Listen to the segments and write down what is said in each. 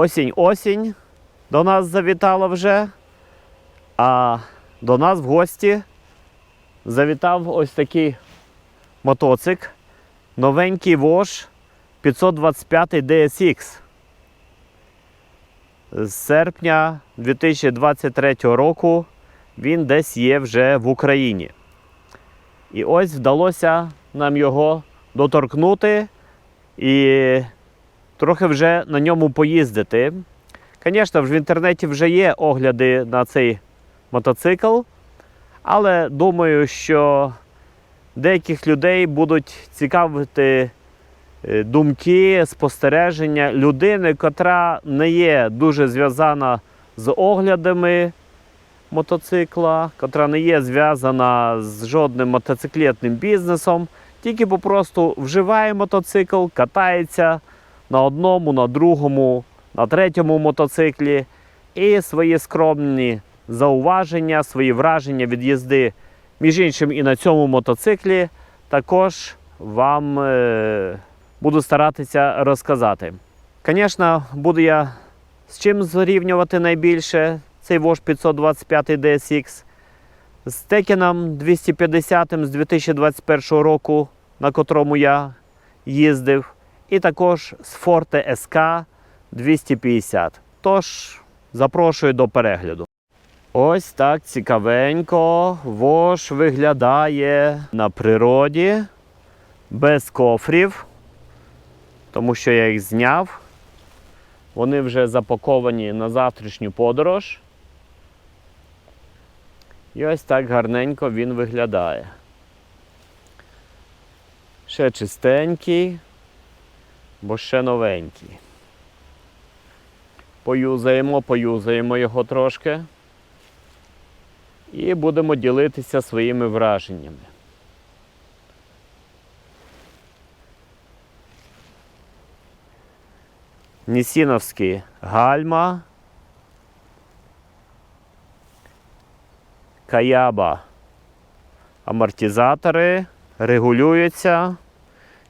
Осінь-осінь до нас завітала вже. А до нас в гості завітав ось такий мотоцик. Новенький Вош 525 DSX. З серпня 2023 року він десь є вже в Україні. І ось вдалося нам його доторкнути і трохи вже на ньому поїздити. Звісно, в інтернеті вже є огляди на цей мотоцикл, але думаю, що деяких людей будуть цікавити е, думки, спостереження людини, котра не є дуже зв'язана з оглядами мотоцикла, котра не є зв'язана з жодним мотоциклетним бізнесом, тільки попросту вживає мотоцикл, катається на одному, на другому, на третьому мотоциклі. І свої скромні зауваження, свої враження від їзди, між іншим, і на цьому мотоциклі також вам е, буду старатися розказати. Звісно, буду я з чим зрівнювати найбільше цей Вош 525 DSX з Текеном 250 з 2021 року, на котрому я їздив, і також з Forte SK 250. Тож запрошую до перегляду. Ось так цікавенько Вош виглядає на природі без кофрів, тому що я їх зняв. Вони вже запаковані на завтрашню подорож. І ось так гарненько він виглядає. Ще чистенький, бо ще новенький. Поюзаємо, поюзаємо його трошки. І будемо ділитися своїми враженнями. Нісіновські гальма. Каяба. Амортизатори регулюються.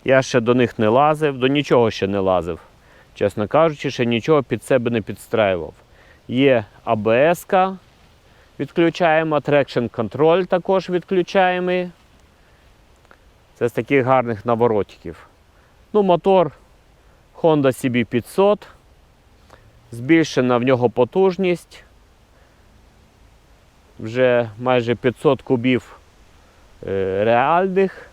Я ще до них не лазив, до нічого ще не лазив. Чесно кажучи, ще нічого під себе не підстраював. Є АБС, відключаємо, Traction Control також відключаємо. Це з таких гарних наворотиків. Ну, мотор Honda CB500. Збільшена в нього потужність. Вже майже 500 кубів е, реальних,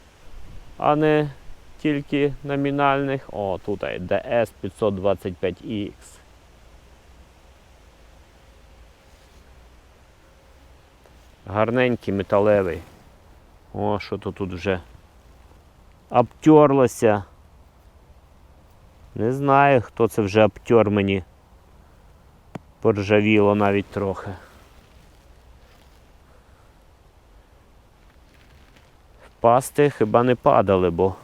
а не тільки номінальних. О, тут DS 525X. Гарненький металевий. О, що то тут вже обтерлося. Не знаю, хто це вже обтер мені. Поржавіло навіть трохи. Впасти хіба не падали, бо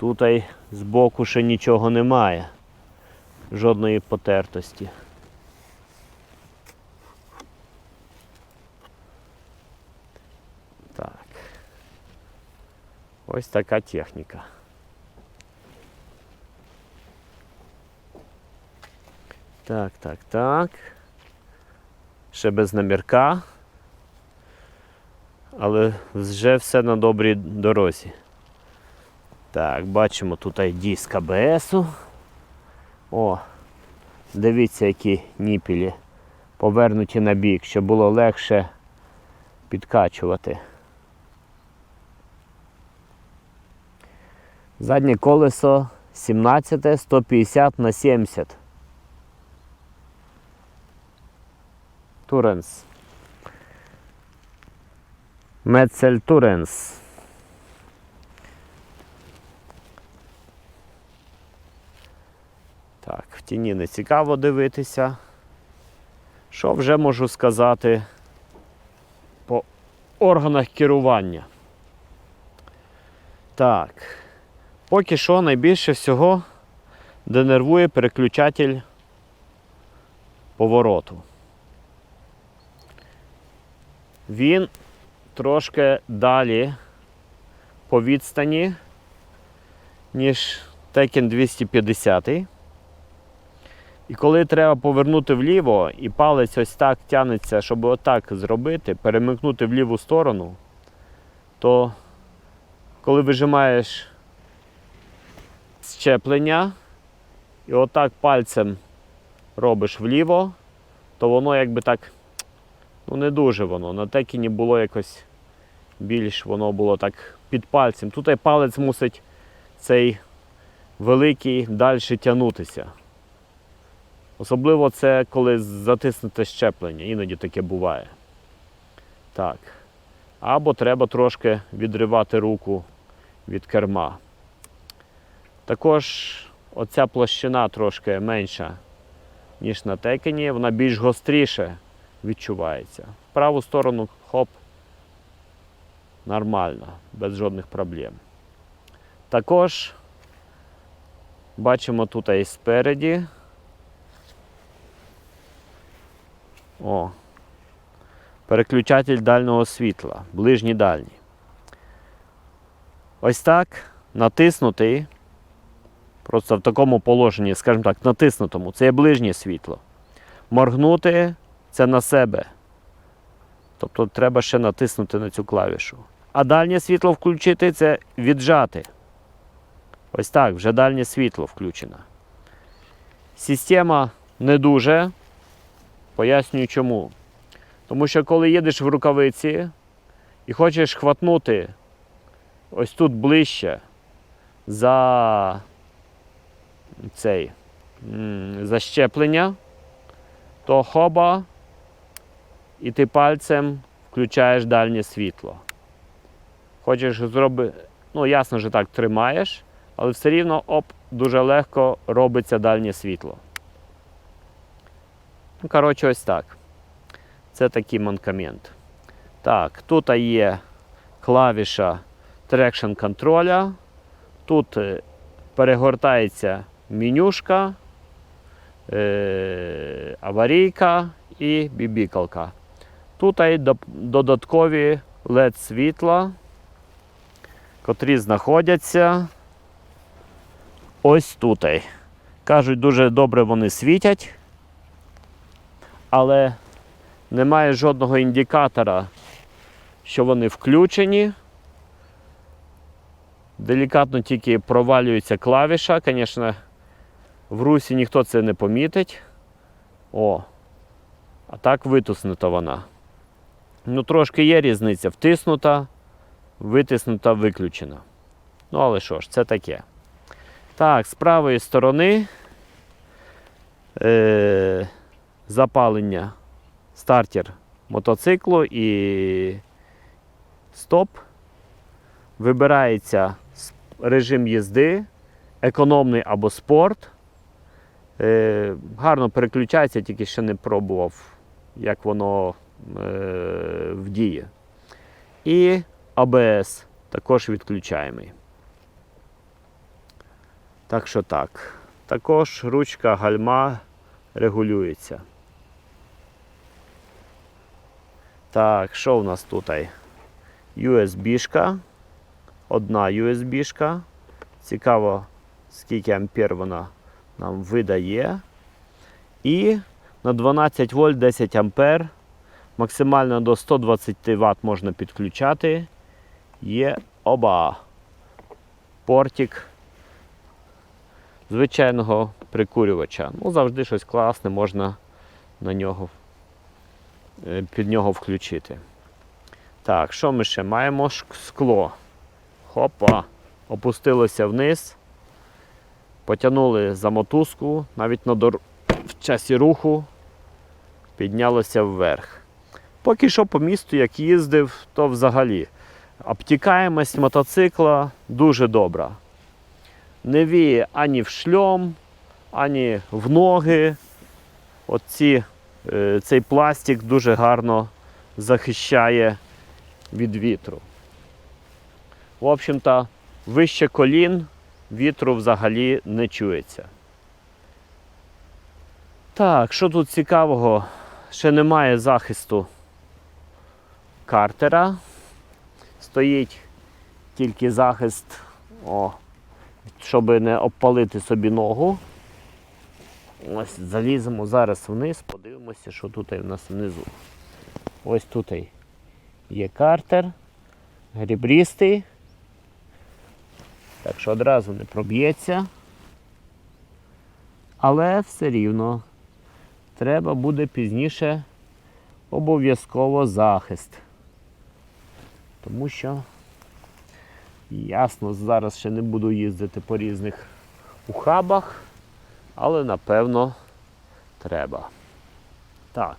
тут й збоку ще нічого немає. Жодної потертості. Так. Ось така техніка. Так, так, так. Ще без номерка. Але вже все на добрій дорозі. Так, бачимо тут і диск АБСу. О, дивіться, які ніпілі повернуті на бік, щоб було легше підкачувати. Заднє колесо 17 150 на 70. Туренс. Метцель Туренс. Так, в тіні не цікаво дивитися. Що вже можу сказати по органах керування? Так, поки що найбільше всього денервує переключатель повороту. Він трошки далі по відстані, ніж Tekken 250. І коли треба повернути вліво, і палець ось так тягнеться, щоб отак зробити, перемикнути в ліву сторону, то коли вижимаєш щеплення і отак пальцем робиш вліво, то воно якби так, ну не дуже воно. На текіні було якось більш воно було так під пальцем. Тут палець мусить цей великий далі тягнутися. Особливо це коли затиснуте щеплення, іноді таке буває. Так. Або треба трошки відривати руку від керма. Також оця площина трошки менша, ніж на текені, вона більш гостріше відчувається. В праву сторону хоп, нормально, без жодних проблем. Також бачимо тут і спереді. О, переключатель дальнього світла, ближній дальній. Ось так натиснутий, просто в такому положенні, скажімо так, натиснутому, це є ближнє світло. Моргнути це на себе. Тобто треба ще натиснути на цю клавішу. А дальнє світло включити це віджати. Ось так, вже дальнє світло включено. Система не дуже. Пояснюю чому. Тому що коли їдеш в рукавиці і хочеш хватнути ось тут ближче за цей за щеплення, то хоба, і ти пальцем включаєш дальнє світло. Хочеш зробити, ну ясно, що так тримаєш, але все рівно оп, дуже легко робиться дальнє світло. Ну, коротше, ось так. Це такий манкамент. Так, тут є клавіша трекшн контроля. Тут е, перегортається менюшка, е, аварійка і бібікалка. Тут є додаткові LED світла, котрі знаходяться ось тут. Кажуть, дуже добре вони світять але немає жодного індикатора, що вони включені. Делікатно тільки провалюється клавіша. Звісно, в русі ніхто це не помітить. О, а так витиснута вона. Ну, трошки є різниця. Втиснута, витиснута, виключена. Ну, але що ж, це таке. Так, з правої сторони. Е- запалення стартер мотоциклу і стоп. Вибирається режим їзди, економний або спорт. Е, гарно переключається, тільки ще не пробував, як воно е, вдіє. І АБС також відключаємий. Так що так. Також ручка гальма регулюється. Так, що в нас тут? USB-шка. Одна USB-шка. Цікаво, скільки ампер вона нам видає. І на 12 вольт 10 ампер. Максимально до 120 Вт можна підключати. Є оба. Портик звичайного прикурювача. Ну, завжди щось класне можна на нього під нього включити. Так, що ми ще маємо? Скло. Хопа. Опустилося вниз. Потягнули за мотузку, навіть на дор... в часі руху піднялося вверх. Поки що по місту, як їздив, то взагалі обтікаємость мотоцикла дуже добра. Не віє ані в шльом, ані в ноги. Оці, е, цей пластик дуже гарно захищає від вітру. В общем-то, вище колін вітру взагалі не чується. Так, що тут цікавого? Ще немає захисту картера. Стоїть тільки захист, о, щоб не обпалити собі ногу. Ось заліземо зараз вниз, подивимося, що тут у нас внизу. Ось тут є картер, грібрістий. Так що одразу не проб'ється. Але все рівно треба буде пізніше обов'язково захист. Тому що ясно, зараз ще не буду їздити по різних ухабах, але напевно треба. Так.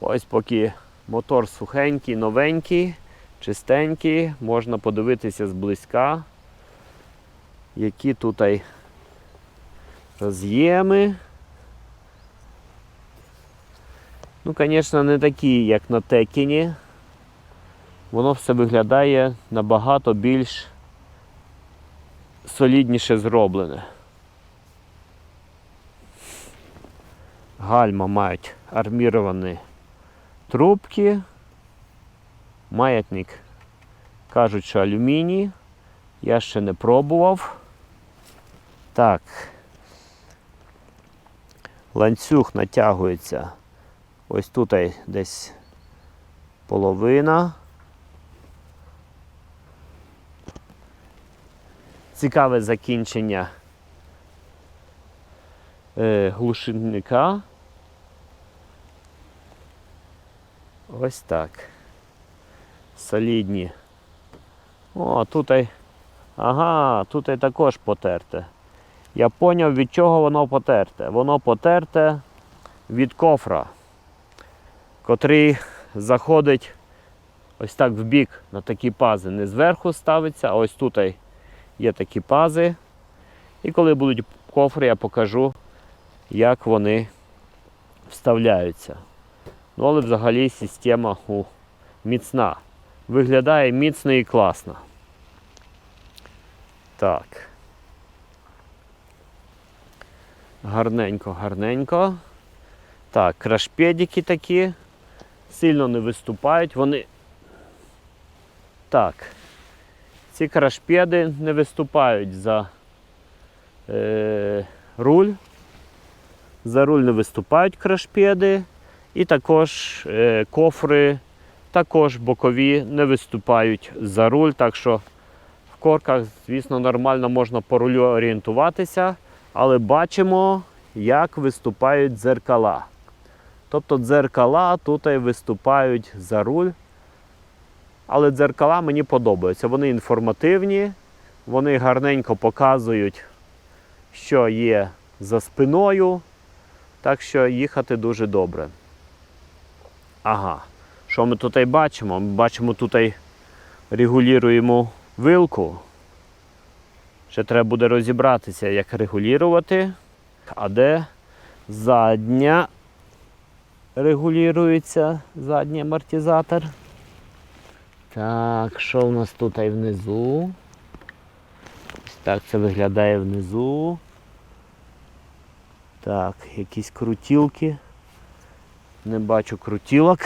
Ось поки мотор сухенький, новенький, чистенький, можна подивитися зблизька, які тут роз'єми. Ну, звісно, не такі, як на Текіні. Воно все виглядає набагато більш солідніше зроблене. Гальма мають арміровані трубки. Маятник кажуть, що алюміній. Я ще не пробував. Так. Ланцюг натягується ось тут десь половина. Цікаве закінчення е, глушинника. Ось так. Солідні. О, тут й. Ага, тут й також потерте. Я поняв, від чого воно потерте. Воно потерте від кофра, котрий заходить ось так в бік на такі пази. Не зверху ставиться, а ось тут є такі пази. І коли будуть кофри, я покажу, як вони вставляються. Ну, але взагалі система у, міцна. Виглядає міцно і класно. Так. Гарненько, гарненько. Так, крашпедики такі. Сильно не виступають. Вони. Так. Ці крашпеди не виступають за е, руль. За руль не виступають крашпеди. І також е, кофри, також бокові не виступають за руль. Так що в корках, звісно, нормально можна по рулю орієнтуватися, але бачимо, як виступають дзеркала. Тобто дзеркала тут і виступають за руль. Але дзеркала мені подобаються. Вони інформативні, вони гарненько показують, що є за спиною. Так що їхати дуже добре. Ага. Що ми тут бачимо? Ми бачимо тут регулюємо вилку. Ще треба буде розібратися, як регулювати. А де задня регулюється, задній амортизатор. Так, що у нас тут внизу? Ось так це виглядає внизу. Так, якісь крутілки. Не бачу крутілок.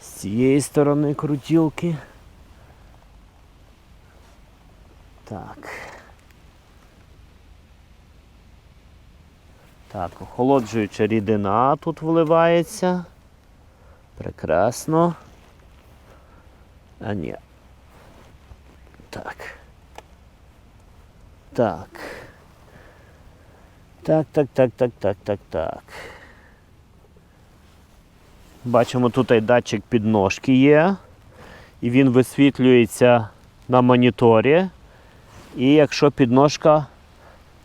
З цієї сторони крутілки. Так. Так, охолоджуюча рідина тут вливається. Прекрасно. А ні. Так. Так. Так, так, так, так, так, так, так. Бачимо, тут і датчик підножки є. І він висвітлюється на моніторі. І якщо підножка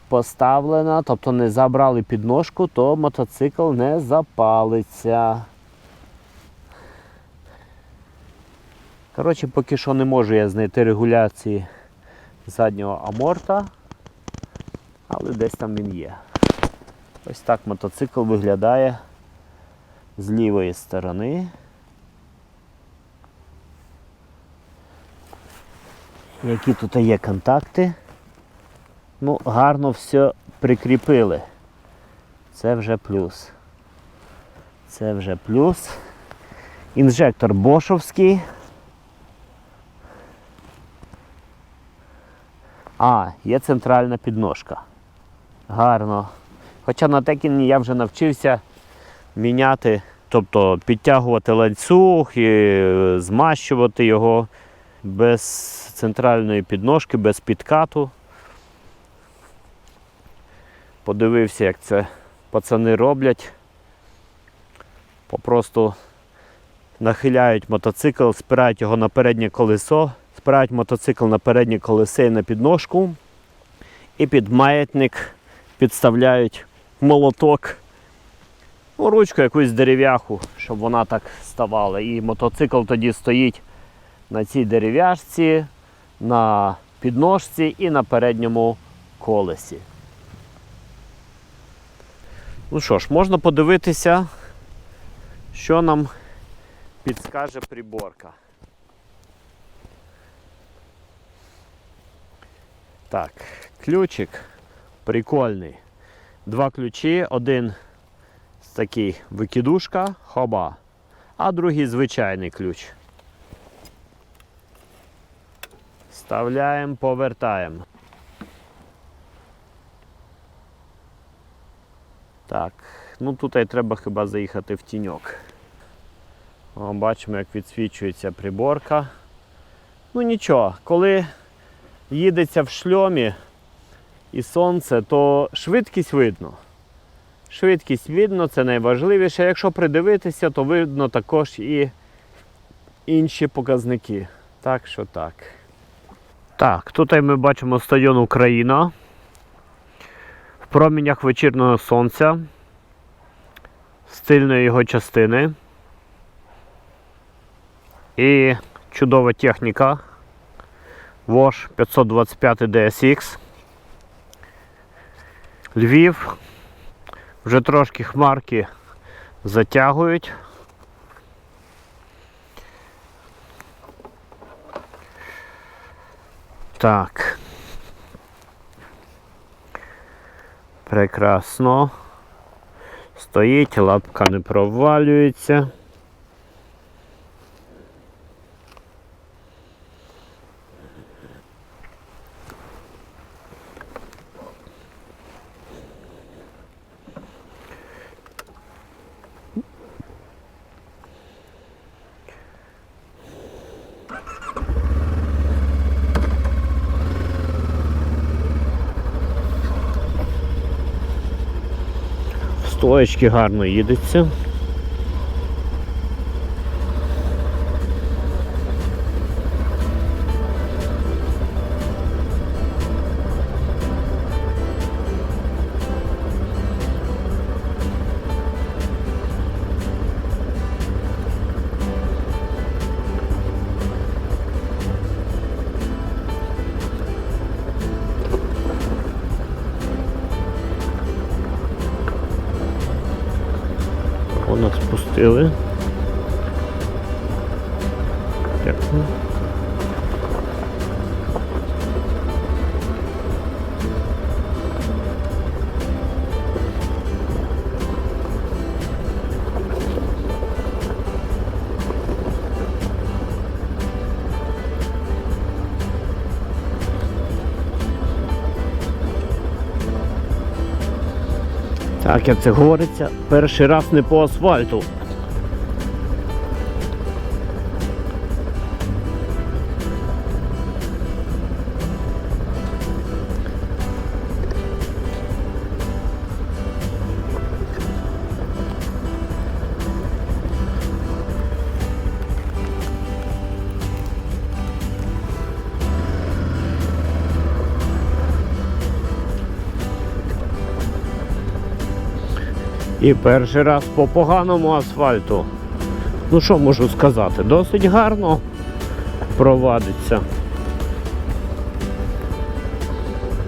поставлена, тобто не забрали підножку, то мотоцикл не запалиться. Коротше, поки що не можу я знайти регуляції заднього аморта, але десь там він є. Ось так мотоцикл виглядає з лівої сторони. Які тут є контакти? Ну, гарно все прикріпили. Це вже плюс. Це вже плюс. Інжектор бошовський. А, є центральна підножка. Гарно. Хоча на Текіні я вже навчився міняти, тобто підтягувати ланцюг і е, змащувати його без центральної підножки, без підкату. Подивився, як це пацани роблять. Попросту нахиляють мотоцикл, спирають його на переднє колесо, спирають мотоцикл на переднє колесо і на підножку. І під маятник підставляють молоток. Ну, ручку якусь дерев'яху, щоб вона так ставала. І мотоцикл тоді стоїть на цій дерев'яшці, на підножці і на передньому колесі. Ну що ж, можна подивитися, що нам підскаже приборка. Так, ключик прикольний. Два ключі, один такий викидушка, хоба, а другий звичайний ключ. Вставляємо, повертаємо. Так, ну тут і треба хіба заїхати в тіньок. О, бачимо, як відсвічується приборка. Ну нічого, коли їдеться в шльомі і сонце, то швидкість видно. Швидкість видно, це найважливіше. Якщо придивитися, то видно також і інші показники. Так що так. Так, тут ми бачимо стадіон Україна. В промінях вечірнього сонця. З тильної його частини. І чудова техніка. Вош 525 DSX. Львів. Вже трошки хмарки затягують. Так. Прекрасно. Стоїть, лапка не провалюється. Стоечки гарно їдеться. Так, як це говориться, перший раз не по асфальту. І перший раз по поганому асфальту. Ну що можу сказати? Досить гарно провадиться.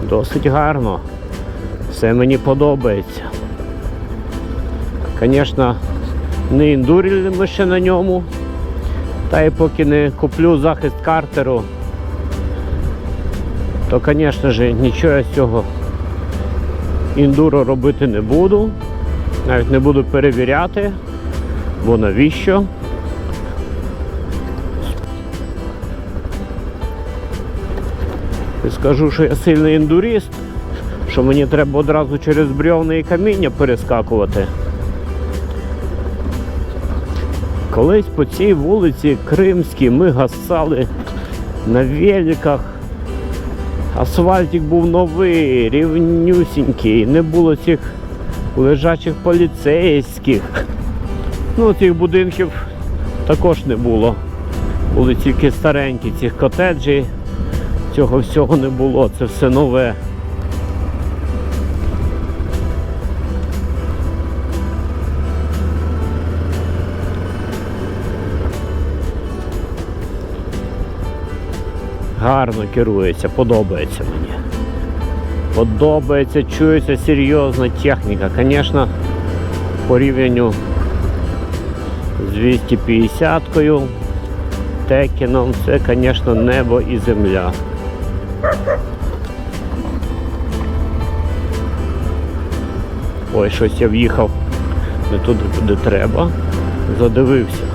Досить гарно. Все мені подобається. Звісно, не індурили ми ще на ньому. Та й поки не куплю захист картеру, то, звісно ж, нічого я з цього індуро робити не буду. Навіть не буду перевіряти, бо навіщо? І скажу, що я сильний індуріст, що мені треба одразу через брьовне і каміння перескакувати. Колись по цій вулиці Кримській ми гасали на великах. Асфальтик був новий, рівнюсінький, не було цих лежачих поліцейських. Ну, цих будинків також не було. Були тільки старенькі цих котеджі. Цього всього не було, це все нове. Гарно керується, подобається мені. Подобається, чується серйозна техніка. Звісно, порівнянню з 250-кою, Текіном, це, звісно, небо і земля. Ой, щось я в'їхав не туди, куди треба. Задивився.